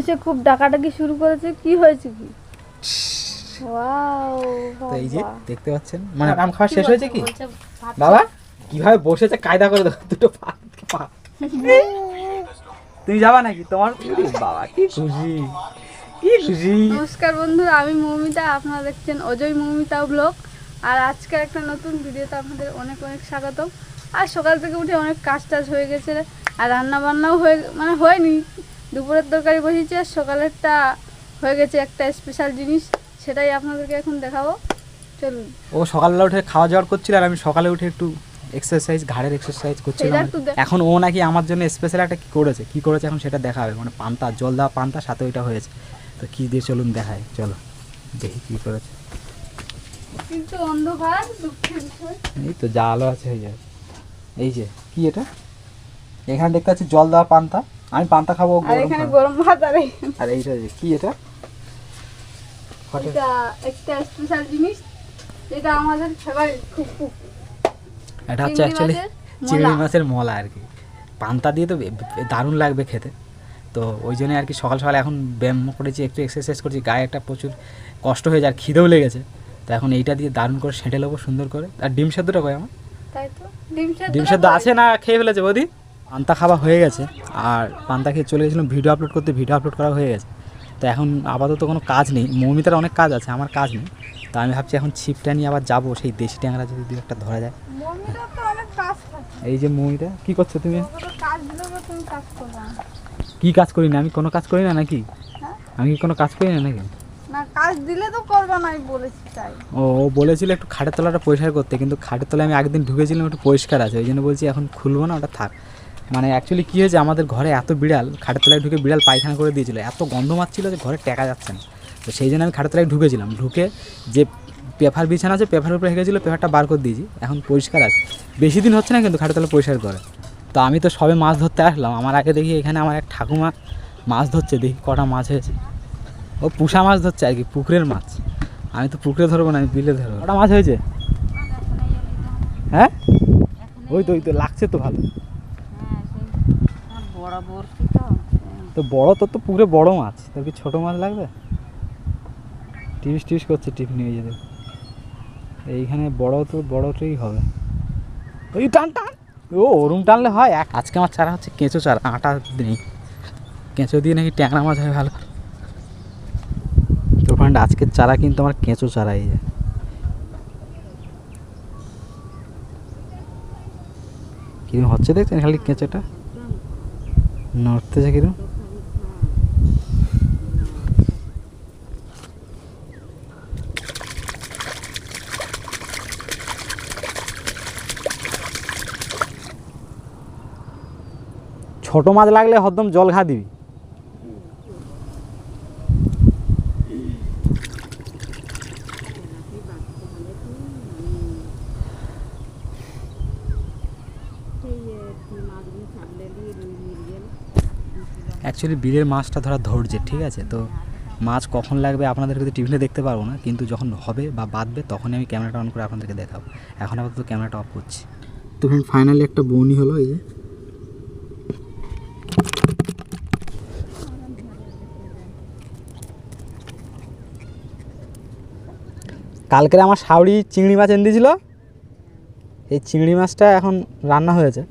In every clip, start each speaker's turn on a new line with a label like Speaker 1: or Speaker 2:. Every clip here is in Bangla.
Speaker 1: এসে খুব ডাকাডাকি শুরু করেছে কি হয়েছে কি? ওয়াও
Speaker 2: তো এই যে দেখতে পাচ্ছেন মানে আম খাওয়া শেষ হয়েছে কি? বাবা? কীভাবে বসেছে কায়দা করে দুটো পা পা। তুমি যাবা নাকি? তোমার বাবা কি খুশি কি খুশি
Speaker 1: নমস্কার বন্ধুরা আমি মৌমিতা আপনারা দেখছেন অজয় মৌমিতা ব্লগ। আর আজকে একটা নতুন ভিডিওতে আপনাদের অনেক অনেক স্বাগতম। আর সকাল থেকে উঠে অনেক কাজ টাজ হয়ে গেছে আর রান্না বান্নাও হয়ে মানে হয়নি। দুপুরের তরকারি বসেছি আর সকালেরটা হয়ে গেছে একটা স্পেশাল জিনিস সেটাই আপনাদেরকে এখন দেখাবো। চলুন।
Speaker 2: ও সকালবেলা উঠে খাওয়া দাওয়া করছিল আর আমি সকালে উঠে একটু এক্সারসাইজ ঘাড়ের এক্সারসাইজ করছিলাম এখন ও নাকি আমার জন্য স্পেশাল একটা কি করেছে? কি করেছে এখন সেটা দেখা হবে মানে পান্তা জল দেওয়া পান্তা সাথে ওইটা হয়েছে। তো কি দিয়ে চলুন দেখায় চলো দেখি কি করেছে।
Speaker 1: কিন্তু অন্ধকার
Speaker 2: এই তো যা আলো আছে হয়ে যাবে এই যে কি এটা? এখানে দেখতে পাচ্ছি জল দেওয়া পান্তা। আমি পান্তা খাব
Speaker 1: আর এখানে। গরম ভাত আর
Speaker 2: আর এইটা যে কি এটা?
Speaker 1: এটা একটা স্পেশাল জিনিস যেটা আমাদের ফেভারিট খুব খুব।
Speaker 2: এটা হচ্ছে অ্যাকচুয়ালি চিংড়ি মাছের মলা আর কি। পান্তা দিয়ে তো দারুণ লাগবে খেতে। তো ওই জন্য আর কি সকাল সকাল এখন ব্যায়াম করেছি একটু এক্সারসাইজ করছি গায়ে একটা প্রচুর কষ্ট হয়ে যায় আর খিদেও লেগেছে। তো এখন এইটা দিয়ে দারুণ করে সেঁটে নেব সুন্দর করে। আর ডিম সেদ্ধটা কয় আমার?
Speaker 1: তাই তো? ডিম সেদ্ধ
Speaker 2: ডিম সেদ্ধ আছে না খেয়ে ফেলেছে বৌদি? পান্তা খাওয়া হয়ে গেছে আর পান্তা খেয়ে চলে গেছিলাম ভিডিও আপলোড করতে ভিডিও আপলোড করা হয়ে গেছে। তো এখন আপাতত কোনো কাজ নেই মৌমিতার অনেক কাজ আছে আমার কাজ নেই। তো আমি ভাবছি এখন ছিপটা নিয়ে আবার যাব সেই দেশি ট্যাংরা যদি দু একটা ধরা যায়। এই যে মৌমিতা কি করছ তুমি? কি কাজ করি না আমি কোনো কাজ করি না নাকি?
Speaker 1: হ্যাঁ?
Speaker 2: আমি কি কোনো কাজ করি না নাকি?
Speaker 1: কাজ দিলে তো করবে না বলেছি তাই।
Speaker 2: ও ও বলেছিল একটু খাটের তলাটা পরিষ্কার করতে কিন্তু খাটের তলায় আমি একদিন ঢুকেছিলাম একটু পরিষ্কার আছে ওই জন্য বলছি এখন খুলবো না ওটা থাক। মানে অ্যাকচুয়ালি কী হয়েছে, আমাদের ঘরে এত বিড়াল, খাটের তলায় ঢুকে বিড়াল পায়খানা করে দিয়েছিল। এত গন্ধ মারছিল যে ঘরে টেকা যাচ্ছে না। তো সেই জন্য আমি খাটের তলায় ঢুকেছিলাম। ঢুকে যে পেপার বিছানা আছে পেপারের উপরে গেছিল, পেপারটা বার করে দিয়েছি। এখন পরিষ্কার আছে। বেশি দিন হচ্ছে না কিন্তু খাটের পরিষ্কার করে। তো আমি তো সবে মাছ ধরতে আসলাম। আমার আগে দেখি এখানে আমার এক ঠাকুমা মাছ ধরছে, দেখি কটা মাছ হয়েছে। ও পুষা মাছ ধরছে আর কি, পুকুরের মাছ। আমি তো পুকুরে ধরবো না, আমি বিলে ধরবো। কটা মাছ হয়েছে? হ্যাঁ? ওই তো ওই তো, লাগছে তো ভালো।
Speaker 1: তো
Speaker 2: বড় তোর তো পুকুরে বড় মাছ। তোর কি ছোট মাছ লাগবে? টিভিস টিভিস করছে টিপ নিয়ে যেতে এইখানে বড় তো বড়টাই হবে। ওই টান টান। ও, ওরম টানলে হয়? এক, আজকে আমার চারা হচ্ছে কেঁচো চারা, আটা নেই। কেঁচো দিয়ে নাকি ট্যাংরা মাছ হয় ভালো। তো ফ্রেন্ড আজকের চারা কিন্তু আমার কেঁচো চারা এই যে। কিরম হচ্ছে দেখছেন খালি কেঁচোটা? নড়তেছে কিরম? ছোটো মাছ লাগলে হরদম জল ঘা দিবি। অ্যাকচুয়ালি বিলের মাছটা ধরা ধৈর্যের ঠিক আছে? তো মাছ কখন লাগবে আপনাদেরকে তো টিভিতে দেখতে পারব না কিন্তু যখন হবে বা বাঁধবে তখনই আমি ক্যামেরাটা অন করে আপনাদেরকে দেখাবো। এখন আপাতত ক্যামেরাটা অফ করছি। তো ফাইনালি একটা বৌনি হলো এই যে। কালকের আমার শাউড়ি চিংড়ি মাছ এনে দিয়েছিল। এই চিংড়ি মাছটা এখন রান্না হয়েছে।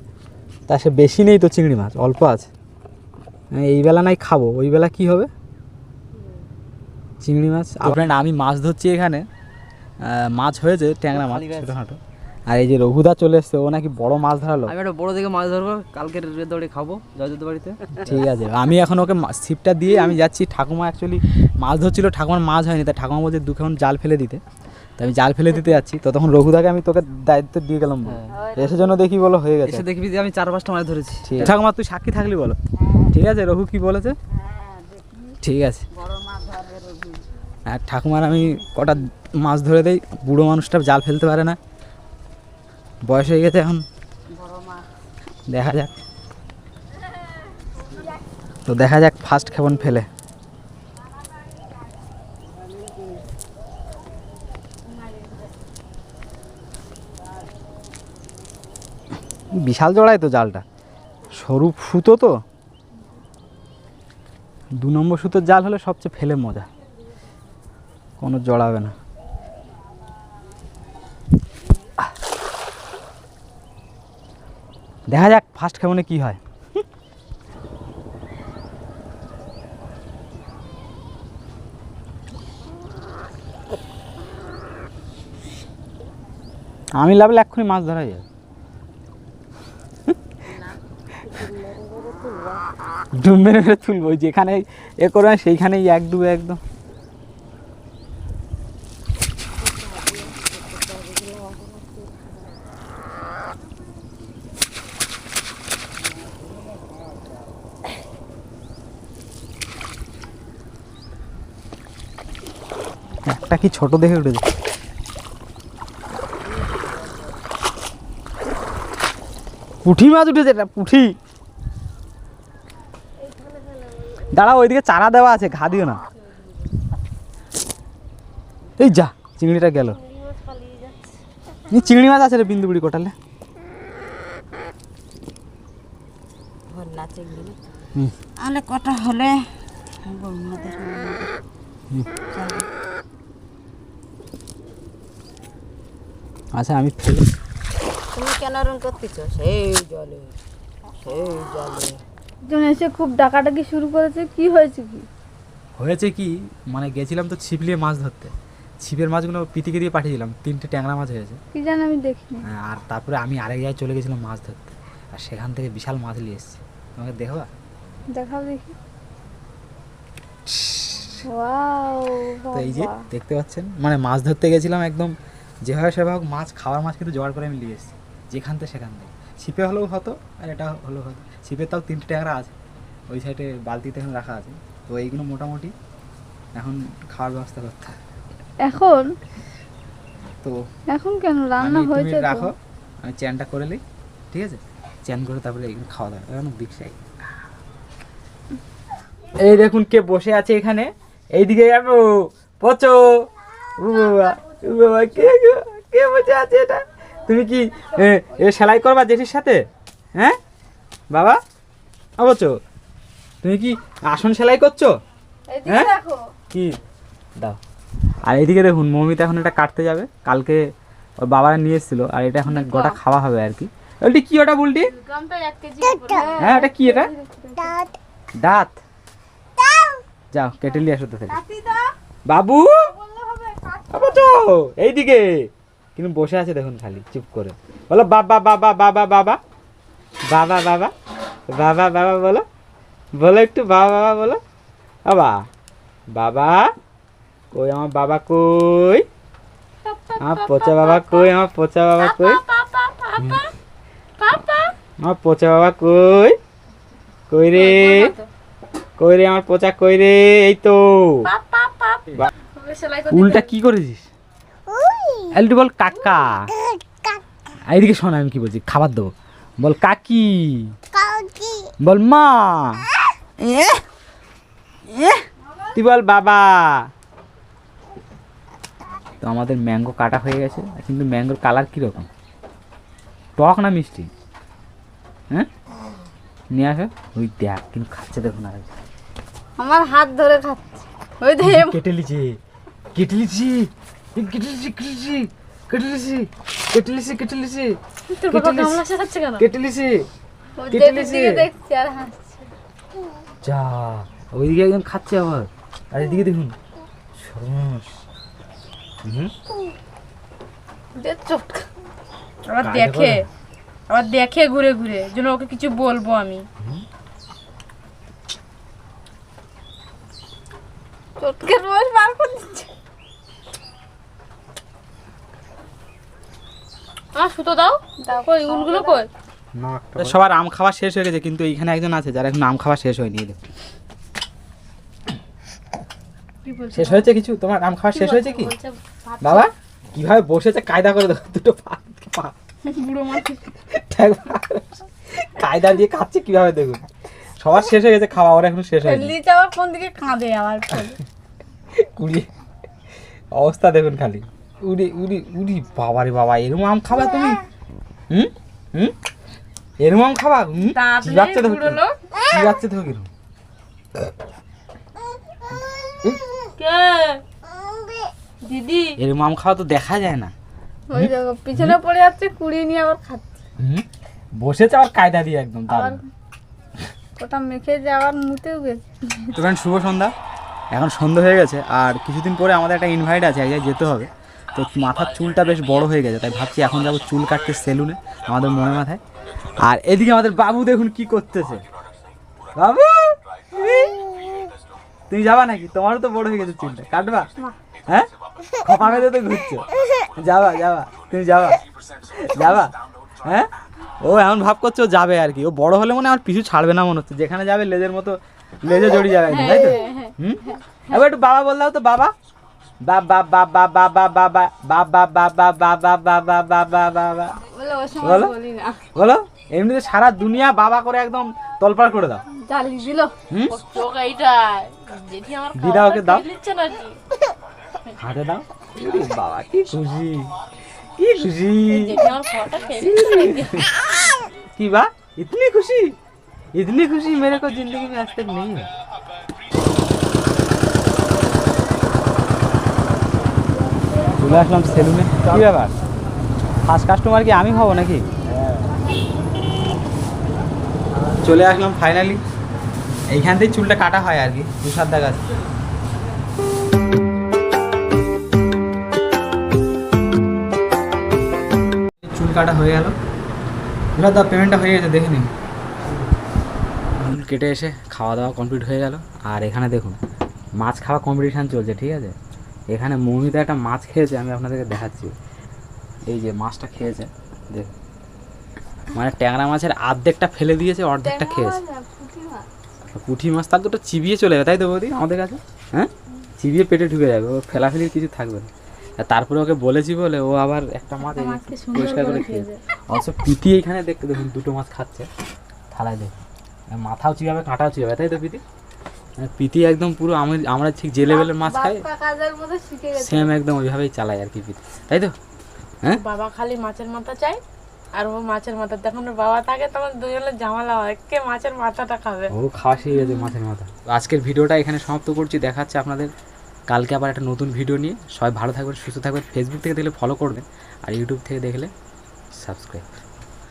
Speaker 2: তা সে বেশি নেই তো চিংড়ি মাছ অল্প আছে। এই বেলা নাই খাব। ওই বেলা কি হবে? চিংড়ি মাছ। আপনার আমি মাছ ধরছি এখানে। মাছ হয়েছে ট্যাংরা মাছ। ছোটোখাটো। আর এই যে রঘুদা চলে এসছে ও নাকি বড় মাছ ধরালো।
Speaker 3: আমি একটা বড় দেখে মাছ ধরবো কালকের দৌড়ে খাব জয়যুদ্ধ বাড়িতে।
Speaker 2: ঠিক আছে। আমি এখন ওকে ছিপটা দিয়ে আমি যাচ্ছি। ঠাকুমা অ্যাকচুয়ালি মাছ ধরছিল ঠাকুমার মাছ হয়নি তাই ঠাকুমা বলছে দুখান জাল ফেলে দিতে। তো আমি জাল ফেলে দিতে যাচ্ছি। তো তখন রঘুদাকে আমি তোকে দায়িত্ব দিয়ে গেলাম এসে জন্য দেখি বলো হয়ে গেছে।
Speaker 3: এসে দেখবি যে আমি চার পাঁচটা মাছ ধরেছি।
Speaker 2: ঠিক ঠাকুমা তুই সাক্ষী থাকলি বলো। ঠিক আছে? রঘু কি বলেছে? ঠিক আছে। আর ঠাকুমার আমি কটা মাছ ধরে দেই বুড়ো মানুষটা জাল ফেলতে পারে না। বয়স হয়ে গেছে এখন। দেখা যাক। তো দেখা যাক ফার্স্ট খেবন ফেলে। বিশাল জড়ায় তো জালটা। সরু ফুতো তো। দু নম্বর সুতোর জাল হলে সবচেয়ে ফেলে মজা। কোনো জড়াবে না। দেখা যাক ফার্স্ট কেমনে কি হয়। আমি লাভলে এক্ষুনি মাছ ধরা যাবে। ডুব মেরে মেরে তুলবো যেখানে এ করবে সেইখানেই এক ডুবে একদম। একটা কি ছোট দেখে উঠেছে? পুঁঠি মাছ উঠেছে এটা পুঁঠি। দাঁড়া ওইদিকে চারা দেওয়া আছে ঘা দিও না। এই যা চিংড়িটা গেল। চিংড়ি মাছ আছে রে বিন্দু বুড়ি কোটালে।
Speaker 4: আলে কটা হলে?
Speaker 2: আচ্ছা আমি ফেলে
Speaker 4: তুমি কেন রং করতেছ সেই জলে সেই জলে।
Speaker 1: একজন এসে খুব ডাকাডাকি শুরু করেছে কি হয়েছে কি?
Speaker 2: হয়েছে কি মানে গেছিলাম তো ছিপ নিয়ে মাছ ধরতে। ছিপের মাছগুলো পিতিকে দিয়ে পাঠিয়েছিলাম তিনটে ট্যাংরা মাছ হয়েছে।
Speaker 1: কি জানি আমি দেখিনি।
Speaker 2: হ্যাঁ, আর তারপরে আমি আরেক জায়গায় চলে গেছিলাম মাছ ধরতে আর সেখান থেকে বিশাল মাছ নিয়ে এসেছি। তোমাকে দেখবা?
Speaker 1: দেখাও দেখি। ওয়াও
Speaker 2: তো এই যে দেখতে পাচ্ছেন মানে মাছ ধরতে গেছিলাম একদম যেভাবে সেভাবে হোক মাছ খাওয়ার মাছ কিন্তু জোগাড় করে আমি নিয়ে এসেছি যেখান থেকে সেখান থেকে। ছিপে হলেও হতো আর এটা হলেও হতো। ছিপে তাও তিনটে ট্যাংরা আছে ওই সাইডে বালতিতে এখন রাখা আছে। তো এইগুলো মোটামুটি এখন খাওয়ার ব্যবস্থা করতে
Speaker 1: এখন?
Speaker 2: তো
Speaker 1: এখন কেন? রান্না হয়েছে
Speaker 2: রাখো আমি চ্যানটা করে নিই ঠিক আছে? চ্যান করে তারপরে এইগুলো খাওয়া দাওয়া এখন দিকসাই এই দেখুন কে বসে আছে এখানে। এইদিকে যাব পচো। ও বাবা ও বাবা কে? কে বসে আছে এটা? তুমি কি সেলাই করবা জেঠির সাথে? হ্যাঁ? বাবা? অবচো তুমি কি আসন সেলাই করছ? হ্যাঁ? কি? দাও। আর এইদিকে দেখুন মৌমিতা এখন এটা কাটতে যাবে। কালকে ওর বাবারা নিয়ে এসেছিল আর এটা এখন গোটা খাওয়া হবে আর কি। ওটি কি ওটা বলটি? হ্যাঁ এটা কি এটা? দাঁত। যাও কেটে নিয়ে আসো তো থেকে। বাবু? বাবা তো এইদিকে। কিন্তু বসে আছে দেখুন খালি চুপ করে। বলো বাবা বাবা বাবা বাবা। বাবা বাবা। বাবা বাবা বলো। বলো একটু বাবা বাবা বলো। বাবা বাবা কই? আমার বাবা কই? আমার পচা বাবা কই? আমার পচা বাবা কই? আমার পচা বাবা কই? কই রে? কই রে? আমার পচা কই রে? এই তো।
Speaker 1: সেলাই
Speaker 2: উল্টা কি করেছিস? একটু বল কাকা। এইদিকে শোন আমি কি বলছি? খাবার দেবো। বল কাকি। বল মা। এ? এ? তুই বল বাবা। তো আমাদের ম্যাঙ্গো কাটা হয়ে গেছে কিন্তু ম্যাঙ্গোর কালার কীরকম? টক না মিষ্টি? হ্যাঁ? নিয়ে আসো ওই দেখ কিন্তু খাচ্ছে দেখুন আর
Speaker 1: আমার হাত ধরে খাচ্ছে। ওই
Speaker 2: কেটে লিছি কেটে লিছি খাচ্ছে আবার। আর এদিকে দেখুন।
Speaker 4: আবার দেখে আবার দেখে ঘুরে ঘুরে। যেন ওকে কিছু বলব আমি।
Speaker 1: চটকে রোজ বার করছি
Speaker 4: আমার সুতো দাও। কই উলগুলো কই?
Speaker 2: সবার আম খাওয়া শেষ হয়ে গেছে কিন্তু এইখানে একজন আছে যার এখন আম খাওয়া শেষ হয়নি শেষ হয়েছে কিছু? তোমার আম খাওয়া শেষ হয়েছে কি? বাবা কীভাবে বসেছে? কায়দা করে দেখো দুটো পা কায়দা দিয়ে খাচ্ছে কীভাবে দেখুন। সবার শেষ হয়ে গেছে খাওয়া ওর এখন শেষ হয়নি।
Speaker 4: লিচ আবার কোন দিকে কাঁদে আবার
Speaker 2: কুড়ি অবস্থা দেখুন খালি। উড়ি উড়ি উড়ি বাবারে বাবা এরম আম খাবা তুমি? হুম? হুম? এরম আম খাবা? হুম?
Speaker 4: নেই,
Speaker 2: দেখো
Speaker 4: লোক।
Speaker 2: চিবাচ্ছে দেখো কিরম।
Speaker 1: দিদি।
Speaker 2: এর মাম খাওয়া তো দেখা যায় না।
Speaker 1: ওই দেখো পিছনে পড়ে যাচ্ছে কুড়িয়ে নিয়ে আবার খাচ্ছে।
Speaker 2: হুম? বসেছে আবার কায়দা দিয়ে একদম দারুণ।
Speaker 1: ওটা মেখে যে আবার মুতেও গেছে।
Speaker 2: তো শুভ সন্ধ্যা। এখন সন্ধ্যা হয়ে গেছে আর কিছুদিন পরে আমাদের একটা ইনভাইট আছে এক জায়গায় যেতে হবে। তো মাথার চুলটা বেশ বড় হয়ে গেছে, তাই ভাবছি এখন যাব চুল কাটতে সেলুনে, আমাদের মনে মাথায়। আর এদিকে আমাদের বাবু দেখুন কি করতেছে। বাবু! তুমি যাবা নাকি? তোমারও তো বড় হয়ে গেছে চুলটা। কাটবা? হ্যাঁ? খপা বেঁধে তো ঘুরছো। যাবা যাবা। তুমি যাবা। যাবা? হ্যাঁ? ও এমন ভাব করছে, ও যাবে আর কি। ও বড় হলে মনে আমার পিছু ছাড়বে না মনে হচ্ছে। যেখানে যাবে লেজের মতো লেজে জড়িয়ে যাবে তাই তো? হুম? এবার একটু বাবা বল দাও তো, বাবা। ba ba ba ba ba ba ba ba ba ba
Speaker 1: ba ba ba
Speaker 2: ba
Speaker 1: ba ba ba ba বা
Speaker 2: বলো বলো এমনিতে সারা দুনিয়া বাবা করে একদম তলপার করে দাও
Speaker 5: জ্বালি
Speaker 2: দিদা ওকে দাও হাতে দাও বাবা কি সুজি কি
Speaker 5: সুজি
Speaker 2: কি বা ইতনি খুশি ইতনি খুশি মেরে কো জিন্দগি মে আজ তক নেই হ্যায় চলে আসলাম সেলুনে। কি ব্যাপার? ফার্স্ট কাস্টমার কি আমি হব নাকি? চলে আসলাম ফাইনালি এইখান থেকে চুলটা কাটা হয় আর কি তুষার দা কাছে চুল কাটা হয়ে গেল। দা পেমেন্টটা হয়ে গেছে, দেখে নিন কেটে এসে খাওয়া দাওয়া কমপ্লিট হয়ে গেল। আর এখানে দেখুন, মাছ খাওয়া কম্পিটিশান চলছে, ঠিক আছে? এখানে মৌমিতা একটা মাছ খেয়েছে আমি আপনাদেরকে দেখাচ্ছি। এই যে মাছটা খেয়েছে দেখ। মানে ট্যাংরা মাছের অর্ধেকটা ফেলে দিয়েছে অর্ধেকটা খেয়েছে। পুঁটি মাছ। তার দুটো চিবিয়ে চলে যাবে তাই তো বৌদি আমাদের কাছে? হ্যাঁ? চিবিয়ে পেটে ঢুকে যাবে ও ফেলাফেলির কিছু থাকবে না। আর তারপরে ওকে বলেছি বলে ও আবার একটা মাছ পরিষ্কার করে খেয়েছে। অবশ্য পিতি এখানে দেখতে দেখুন দুটো মাছ খাচ্ছে থালায় দেখুন। মাথাও চিবাবে কাঁটাও চিবাবে তাই তো পিতি পিতি একদম পুরো আমি আমরা ঠিক যে লেভেলের মাছ খাই সেম একদম ওইভাবেই চালাই আর কি পিতি তাই তো? হ্যাঁ?
Speaker 5: বাবা খালি মাছের মাথা চাই আর ও মাছের মাথা। যখন বাবা থাকে তখন দুজনের ঝামেলা হয় কে মাছের মাথাটা খাবে?
Speaker 2: ও খাওয়া শিখে গেছে মাছের মাথা। আজকের ভিডিওটা এখানে সমাপ্ত করছি দেখাচ্ছে আপনাদের। কালকে আবার একটা নতুন ভিডিও নিয়ে। সবাই ভালো থাকবেন সুস্থ থাকবেন। ফেসবুক থেকে দেখলে ফলো করবেন আর ইউটিউব থেকে দেখলে সাবস্ক্রাইব